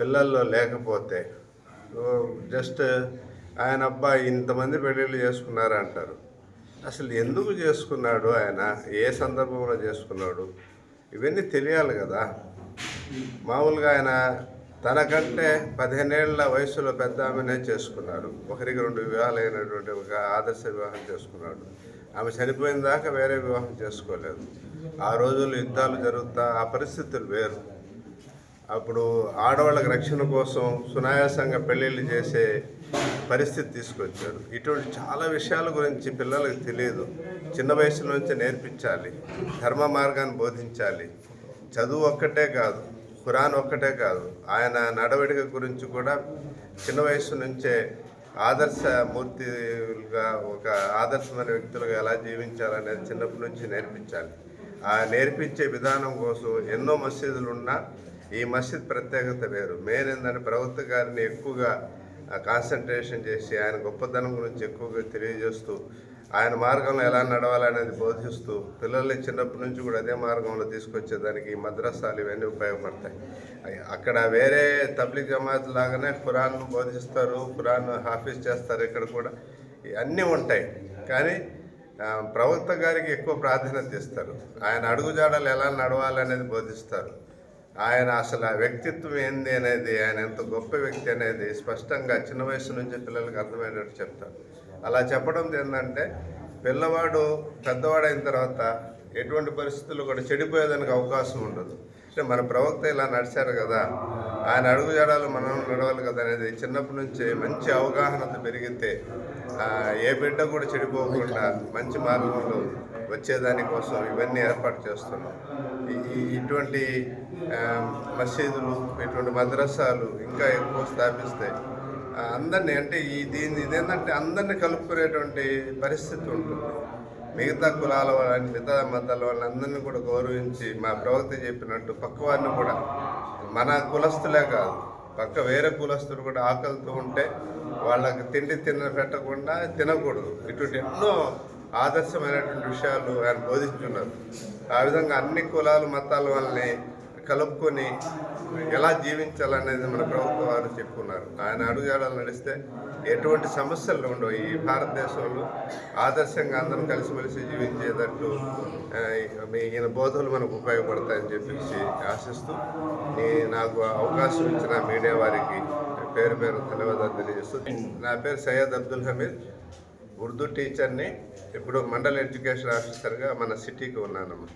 పిల్లల్లో లేకపోతే జస్ట్ ఆయన అబ్బాయి ఇంతమంది పెళ్ళిళ్ళు చేసుకున్నారు అంటారు. అసలు ఎందుకు చేసుకున్నాడు ఆయన? ఏ సందర్భంలో చేసుకున్నాడు? ఇవన్నీ తెలియాలి కదా. మామూలుగా ఆయన తనకంటే పదిహేనేళ్ళ వయసులో పెద్ద ఆమెనే చేసుకున్నాడు. ఒకరికి రెండు వివాహాలు అయినటువంటి ఒక ఆదర్శ వివాహం చేసుకున్నాడు. ఆమె చనిపోయిన దాకా వేరే వివాహం చేసుకోలేదు. ఆ రోజుల్లో యుద్ధాలు జరుగుతా ఆ పరిస్థితులు వేరు. అప్పుడు ఆడవాళ్ళకి రక్షణ కోసం సునాయాసంగా పెళ్ళిళ్ళు చేసే పరిస్థితి తీసుకొచ్చారు ఇటువంటి చాలా విషయాల గురించి పిల్లలకు తెలియదు. చిన్న వయసు నుంచి నేర్పించాలి. ధర్మ మార్గాన్ని బోధించాలి. చదువు ఒక్కటే కాదు ఖురాన్ ఒక్కటే కాదు. ఆయన నడవడిక గురించి కూడా చిన్న వయసు నుంచే ఆదర్శమూర్తిగా ఒక ఆదర్శమైన వ్యక్తులుగా ఎలా జీవించాలనేది చిన్నప్పటి నుంచి నేర్పించాలి. ఆ నేర్పించే విధానం కోసం ఎన్నో మసీదులు ఉన్నా ఈ మసీద్ ప్రత్యేకత వేరు. మెయిన్ ఏంటంటే ప్రవక్త గారిని ఎక్కువగా కాన్సన్ట్రేషన్ చేసి ఆయన గొప్పతనం గురించి ఎక్కువగా తెలియజేస్తూ ఆయన మార్గంలో ఎలా నడవాలనేది బోధిస్తూ పిల్లల్ని చిన్నప్పటి నుంచి కూడా అదే మార్గంలో తీసుకొచ్చేదానికి ఈ మద్రసాలు ఇవన్నీ ఉపయోగపడతాయి. అక్కడ వేరే తబ్లిక్ జమాత్ లాగానే ఖురాన్ బోధిస్తారు ఖురాన్ హాఫీజ్ చేస్తారు ఇక్కడ కూడా. అన్నీ ఉంటాయి. కానీ ఆ, ప్రవక్త గారికి ఎక్కువ ప్రాధాన్యత ఇస్తారు. ఆయన అడుగుజాడలు ఎలా నడవాలనేది బోధిస్తారు. ఆయన అసలు ఆ వ్యక్తిత్వం ఏంది అనేది ఆయన ఎంత గొప్ప వ్యక్తి అనేది స్పష్టంగా చిన్న వయసు నుంచి పిల్లలకు అర్థమయ్యేటట్టు చెప్తారు. అలా చెప్పడం ఏంటంటే పిల్లవాడు పెద్దవాడైన తర్వాత ఎటువంటి పరిస్థితుల్లో కూడా చెడిపోయేదానికి అవకాశం ఉండదు. అంటే మన ప్రవక్త ఇలా నడిచారు కదా ఆయన అడుగు అడుగుజాడాలు మనం నడవాలి కదా అనేది చిన్నప్పటి నుంచి మంచి అవగాహనతో పెరిగితే ఏ బిడ్డ కూడా చెడిపోకుండా మంచి మార్గంలో వచ్చేదానికోసం ఇవన్నీ ఏర్పాటు చేస్తున్నాం. ఈ- ఇటువంటి మసీదులు ఇటువంటి మద్రసాలు ఇంకా ఎక్కువ స్థాపిస్తే అందరినీ అంటే ఈ దీన్ని ఇదేంటంటే అందరినీ కలుపుకునేటువంటి పరిస్థితి ఉంటుంది. మిగతా కులాల వాళ్ళని మిగతా మతాల వాళ్ళందరినీ కూడా గౌరవించి మా ప్రవక్త చెప్పినట్టు పక్క వారిని కూడా మన కులస్తులే కాదు పక్క వేరే కులస్తులు కూడా ఆకలితో ఉంటే వాళ్ళకి తిండి తిన పెట్టకుండా తినకూడదు. ఇటువంటి ఎన్నో ఆదర్శమైనటువంటి విషయాలు ఆయన బోధిస్తున్నారు ఆ విధంగా అన్ని కులాలు మతాల వాళ్ళని కలుపుకొని ఎలా జీవించాలనేది మన ప్రభుత్వం వారు చెప్పుకున్నారు. ఆయన అడుగుజాడలు నడిస్తే ఎటువంటి సమస్యలు ఉండవు. ఈ భారతదేశంలో ఆదర్శంగా అందరం కలిసిమెలిసి జీవించేటట్టు ఈయన బోధనలు మనకు ఉపయోగపడతాయని చెప్పేసి ఆశిస్తూ నాకు అవకాశం ఇచ్చిన మీడియా వారికి పేరు పేరు ధన్యవాదాలు తెలియజేస్తూ నా పేరు సయ్యద్ అబ్దుల్ హమీద్. ఉర్దూ టీచర్ని ఇప్పుడు మండల ఎడ్యుకేషన్ ఆఫీసర్గా మన సిటీకి ఉన్నానమ్మా.